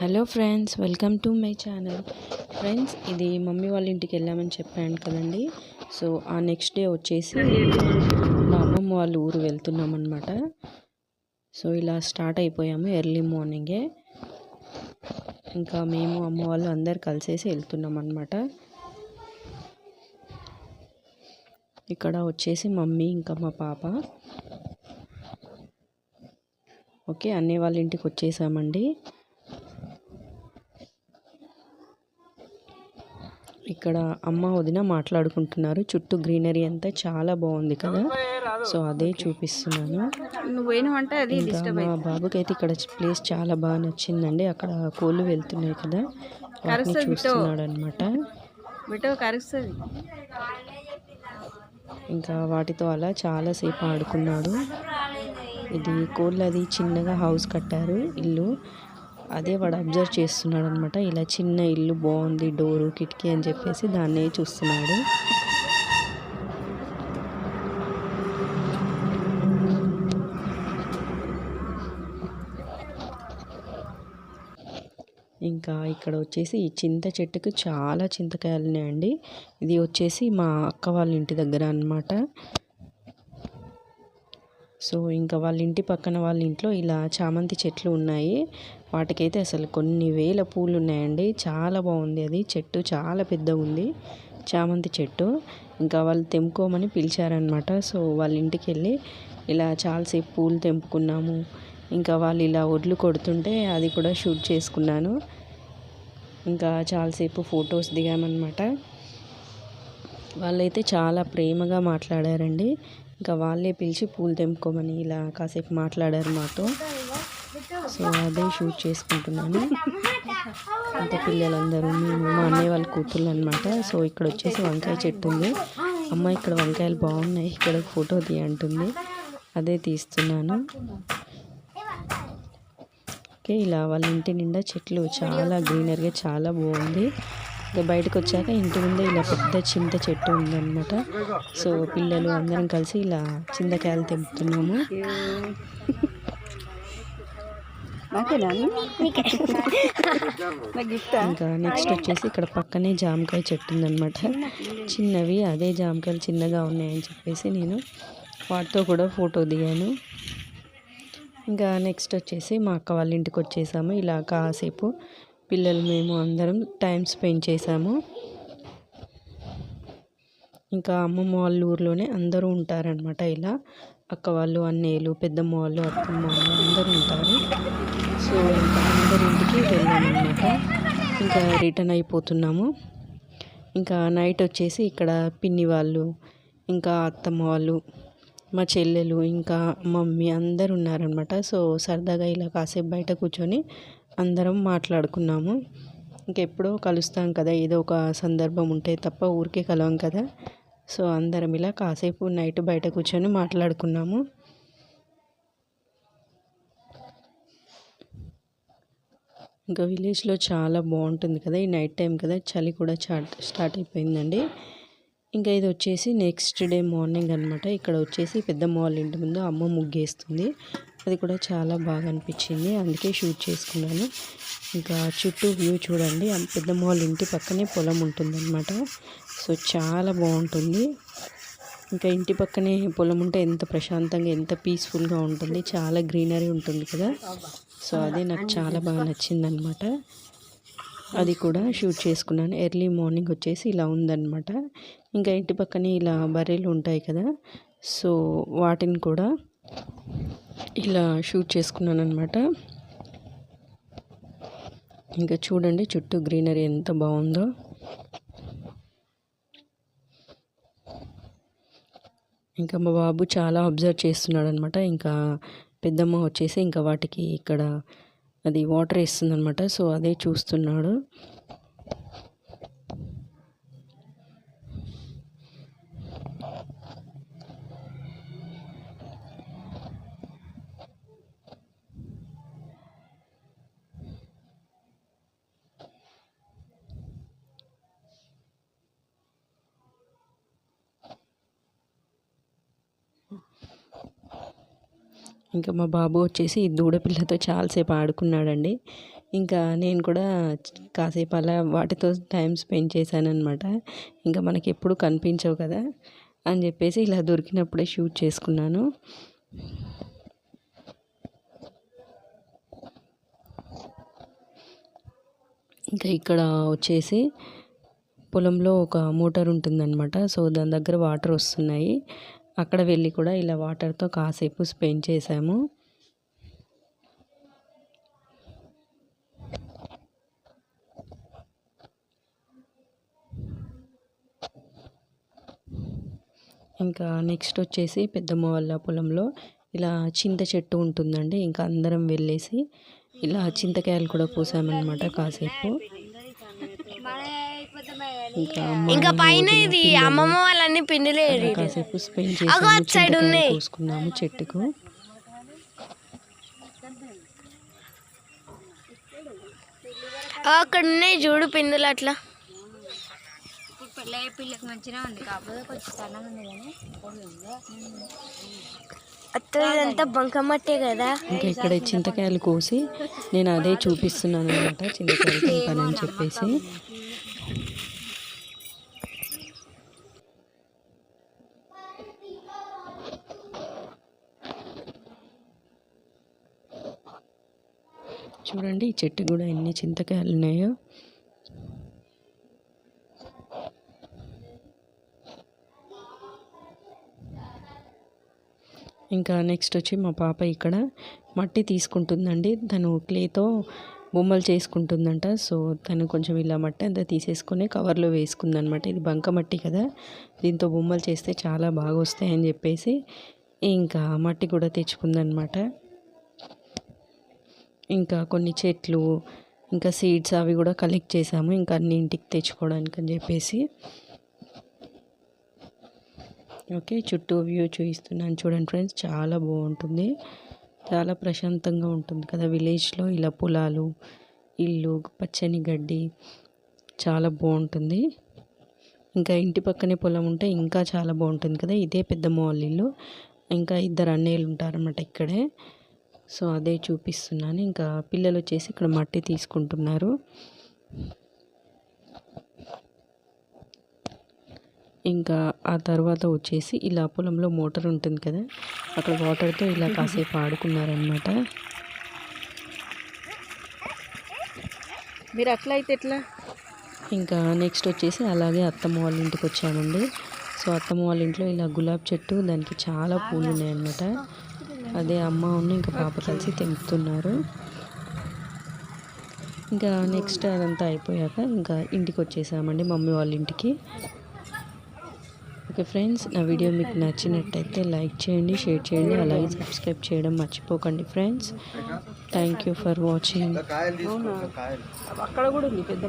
Hello friends welcome to my channel. Friends ఇది mummy వాళ్ళ ఇంటికి వెళ్ళామని చెప్పాను కదండి. సో ఆ నెక్స్ట్ డే వచ్చేసి మా అమ్మమ్మ వాళ్ళ ఊరు వెళ్తున్నాం అనమాట సో ఇలా స్టార్ట్ అయిపోయాము ఎర్లీ మార్నింగే. ఇంకా మేము అమ్మ వాళ్ళు అందరు కలిసేసి వెళ్తున్నాం అనమాట ఇక్కడ వచ్చేసి మమ్మీ ఇంకా మా పాప. ఓకే అన్నయ్య వాళ్ళ ఇంటికి వచ్చేసామండి. ఇక్కడ అమ్మ వదిన మాట్లాడుకుంటున్నారు. చుట్టూ గ్రీనరీ అంతా చాలా బాగుంది కదా. సో అదే చూపిస్తున్నాను. అది మా బాబుకి అయితే ఇక్కడ ప్లేస్ చాలా బాగా నచ్చిందండి. అక్కడ కోళ్ళు వెళ్తున్నాయి కదా. వాటిని చూస్తున్నాడు అనమాట ఇంకా వాటితో అలా చాలాసేపు ఆడుకున్నాడు. ఇది కోళ్ళది చిన్నగా హౌస్ కట్టారు ఇల్లు. అదే వాడు అబ్జర్వ్ చేస్తున్నాడు అనమాట ఇలా చిన్న ఇల్లు బాగుంది డోరు కిటికీ అని చెప్పేసి దాన్నే చూస్తున్నాడు. ఇంకా ఇక్కడ వచ్చేసి ఈ చింత చెట్టుకు చాలా చింతకాయలు ఉన్నాయండి ఇది వచ్చేసి మా అక్క వాళ్ళ ఇంటి దగ్గర అన్నమాట. సో ఇంకా వాళ్ళ ఇంటి పక్కన వాళ్ళ ఇంట్లో ఇలా చామంతి చెట్లు ఉన్నాయి. వాటికైతే అసలు కొన్ని వేల పూలు ఉన్నాయండి. చాలా బాగుంది అది. చెట్టు చాలా పెద్దగా ఉంది. చామంతి చెట్టు. ఇంకా వాళ్ళు తెంపుకోమని పిలిచారనమాట సో వాళ్ళ ఇంటికి వెళ్ళి ఇలా చాలాసేపు పూలు తెంపుకున్నాము. ఇంకా వాళ్ళు ఇలా ఒడ్లు కొడుతుంటే అది కూడా షూట్ చేసుకున్నాను. ఇంకా చాలాసేపు ఫొటోస్ దిగామన్నమాట. వాళ్ళైతే చాలా ప్రేమగా మాట్లాడారండి. ఇంకా వాళ్ళే పిలిచి పూలు తెంపుకోమని ఇలా కాసేపు మాట్లాడారు మాతో. సో అదే షూట్ చేసుకుంటున్నాను. అంటే పిల్లలందరూ మేము మా అన్నయ్య వాళ్ళ కూతుళ్ళు అనమాట సో ఇక్కడ వచ్చేసి వంకాయ చెట్టు ఉంది. అమ్మ ఇక్కడ వంకాయలు బాగున్నాయి. ఇక్కడ ఫోటో తీ అంటుంది. అదే తీస్తున్నాను. ఓకే ఇలా వాళ్ళ ఇంటి నిండా చెట్లు చాలా గ్రీనరీగా చాలా బాగుంది. ఇంకా బయటకు వచ్చాక ఇంటి ముందే ఇలా పెద్ద చింత చెట్టు ఉందన్నమాట. సో పిల్లలు అందరం కలిసి ఇలా చింతకాయలు తెంపుతున్నాము. ఇంకా నెక్స్ట్ వచ్చేసి ఇక్కడ పక్కనే జామకాయ చెట్టు ఉందన్నమాట. చిన్నవి అదే జామకాయలు చిన్నగా ఉన్నాయని చెప్పేసి నేను వాటితో కూడా ఫోటో దిగాను. ఇంకా నెక్స్ట్ వచ్చేసి మా అక్క వాళ్ళ ఇంటికి వచ్చేసాము. ఇలా కాసేపు పిల్లలు మేము అందరం టైం స్పెండ్ చేసాము ఇంకా అమ్మమ్మ వాళ్ళ ఊర్లోనే అందరూ ఉంటారనమాట ఇలా. అక్క వాళ్ళు అన్నయ్యలు పెద్దమ్మ వాళ్ళు అత్తమ్మ వాళ్ళు అందరూ ఉంటారు. సో ఇంకా అందరి ఇంటికి వెళ్ళామన్నమాట. ఇంకా రిటర్న్ అయిపోతున్నాము. ఇంకా నైట్ వచ్చేసి ఇక్కడ పిన్ని వాళ్ళు ఇంకా అత్తమ్మ వాళ్ళు మా చెల్లెలు ఇంకా మమ్మీ అందరు ఉన్నారనమాట సో సరదాగా ఇలా కాసేపు బయట కూర్చొని అందరం మాట్లాడుకున్నాము. ఇంకెప్పుడో కలుస్తాం కదా ఏదో ఒక సందర్భం ఉంటే తప్ప ఊరికే కలవం కదా. సో అందరం ఇలా కాసేపు నైట్ బయట కూర్చొని మాట్లాడుకున్నాము. ఇంకా విలేజ్లో చాలా బాగుంటుంది కదా ఈ నైట్ టైం కదా చలి కూడా స్టార్ట్ స్టార్ట్ అయిపోయిందండి. ఇంకా ఇది వచ్చేసి నెక్స్ట్ డే మార్నింగ్ అనమాట ఇక్కడ వచ్చేసి పెద్ద మాల్ ఇంటి ముందు అమ్మ ముగ్గేస్తుంది. అది కూడా చాలా బాగా అనిపించింది. అందుకే షూట్ చేసుకున్నాను. ఇంకా చుట్టూ వ్యూ చూడండి. పెద్ద పెద్దమ్మ వాళ్ళ ఇంటి పక్కనే పొలం ఉంటుందన్నమాట. సో చాలా బాగుంటుంది. ఇంకా ఇంటి పక్కనే పొలం ఉంటే ఎంత ప్రశాంతంగా ఎంత పీస్ఫుల్గా ఉంటుంది. చాలా గ్రీనరీ ఉంటుంది కదా. సో అదే నాకు చాలా బాగా నచ్చిందనమాట అది కూడా షూట్ చేసుకున్నాను. ఎర్లీ మార్నింగ్ వచ్చేసి ఇలా ఉందన్నమాట. ఇంకా ఇంటి పక్కనే ఇలా బర్రెలు ఉంటాయి కదా. సో వాటిని కూడా ఇలా షూట్ చేసుకున్నాను అనమాట ఇంకా చూడండి చుట్టూ గ్రీనరీ ఎంత బాగుందో. ఇంకా మా బాబు చాలా అబ్జర్వ్ చేస్తున్నాడు అనమాట ఇంకా పెద్దమ్మ వచ్చేసి ఇంకా వాటికి ఇక్కడ అది వాటర్ వేస్తుంది అనమాట సో అదే చూస్తున్నాడు. ఇంకా మా బాబు వచ్చేసి ఈ దూడపిల్లతో చాలాసేపు ఆడుకున్నాడండి. ఇంకా నేను కూడా కాసేపు అలా వాటితో టైం స్పెండ్ చేశానమాట ఇంకా మనకి ఎప్పుడు కనిపించవు కదా అని చెప్పేసి ఇలా దొరికినప్పుడే షూట్ చేసుకున్నాను. ఇంకా ఇక్కడ వచ్చేసి పొలంలో ఒక మోటార్ ఉంటుందన్నమాట. సో దాని దగ్గర వాటర్ వస్తున్నాయి. అక్కడ వెళ్ళి కూడా ఇలా వాటర్తో కాసేపు స్పెండ్ చేసాము ఇంకా నెక్స్ట్ వచ్చేసి పెద్దమ్మ వాళ్ళ పొలంలో ఇలా చింత చెట్టు ఉంటుందండి ఇంకా అందరం వెళ్ళేసి ఇలా చింతకాయలు కూడా పూసామన్నమాట కాసేపు ఇంకా పైన ఇది అమ్మమ్మ వాళ్ళన్ని పిండిలే అలా కాసేపు స్పెండ్ చేసాము అటు side చింతకాయలు ఉన్నాయి. కోసుకున్నాము చెట్టుకు. అక్కడ ఉన్నాయి చూడు పిందులు అట్లా. ఇప్పుడు పెళ్ళి పిల్లకి మంచిగా ఉంది కాకపోతే కొంచెం సన్నం ఉంది కానీ పొడి ఉంది. అత్త ఇదంతా బంకమట్టే కదా. ఇంకా ఇక్కడ చింతకాయలు కోసి నేను అదే చూపిస్తున్నాను అనమాట చింతకాయలు తింటానని చెప్పేసి. చూడండి ఈ చెట్టు కూడా ఎన్ని చింతకాయలు ఉన్నాయో. ఇంకా నెక్స్ట్ వచ్చి మా పాప ఇక్కడ మట్టి తీసుకుంటుందండి. తను క్లేతో బొమ్మలు చేసుకుంటుందంట. సో తను కొంచెం ఇలా మట్టి అంతా తీసేసుకొని కవర్లో వేసుకుందనమాట. ఇది బంక మట్టి కదా. దీంతో బొమ్మలు చేస్తే చాలా బాగా వస్తాయని చెప్పేసి ఇంకా మట్టి కూడా తెచ్చుకుందనమాట. ఇంకా కొన్ని చెట్లు ఇంకా సీడ్స్ అవి కూడా కలెక్ట్ చేసాము. ఇంకా అన్ని ఇంటికి తెచ్చుకోవడానికి అని చెప్పేసి. ఓకే చుట్టూ వ్యూ చూపిస్తున్నాను చూడండి ఫ్రెండ్స్. చాలా బాగుంటుంది. చాలా ప్రశాంతంగా ఉంటుంది కదా విలేజ్లో. ఇలా పొలాలు ఇల్లు పచ్చని గడ్డి చాలా బాగుంటుంది. ఇంకా ఇంటి పక్కనే పొలం ఉంటే ఇంకా చాలా బాగుంటుంది కదా. ఇదే పెద్ద మాల్ ఇల్లు. ఇంకా ఇద్దరు అన్నయ్యలు ఉంటారన్నమాట ఇక్కడే. సో అదే చూపిస్తున్నాను. ఇంకా పిల్లలు వచ్చేసి ఇక్కడ మట్టి తీసుకుంటున్నారు. ఇంకా ఆ తర్వాత వచ్చేసి ఇలా పొలంలో మోటార్ ఉంటుంది కదా అక్కడ వాటర్తో ఇలా కాసేపు ఆడుకున్నారనమాట మీరు అట్లా అయితే ఎట్లా? ఇంకా నెక్స్ట్ వచ్చేసి అలాగే అత్తమ్మ వాళ్ళ ఇంటికి వచ్చామండి. సో అత్తమ్మ వాళ్ళ ఇంట్లో ఇలా గులాబ్ చెట్టు దానికి చాలా పూలు ఉన్నాయన్నమాట. అదే అమ్మ ఉన్న ఇంకా పాప కలిసి తెంపుతున్నారు ఇంకా నెక్స్ట్ అదంతా అయిపోయాక ఇంకా ఇంటికి వచ్చేసామండి మమ్మీ వాళ్ళ ఇంటికి. ఓకే ఫ్రెండ్స్ నా వీడియో మీకు నచ్చినట్టయితే లైక్ చేయండి షేర్ చేయండి అలాగే సబ్స్క్రైబ్ చేయడం మర్చిపోకండి friends thank you for watching కాయలు తీసుకో కాయలు అక్కడ కూడా ఉంది పెద్ద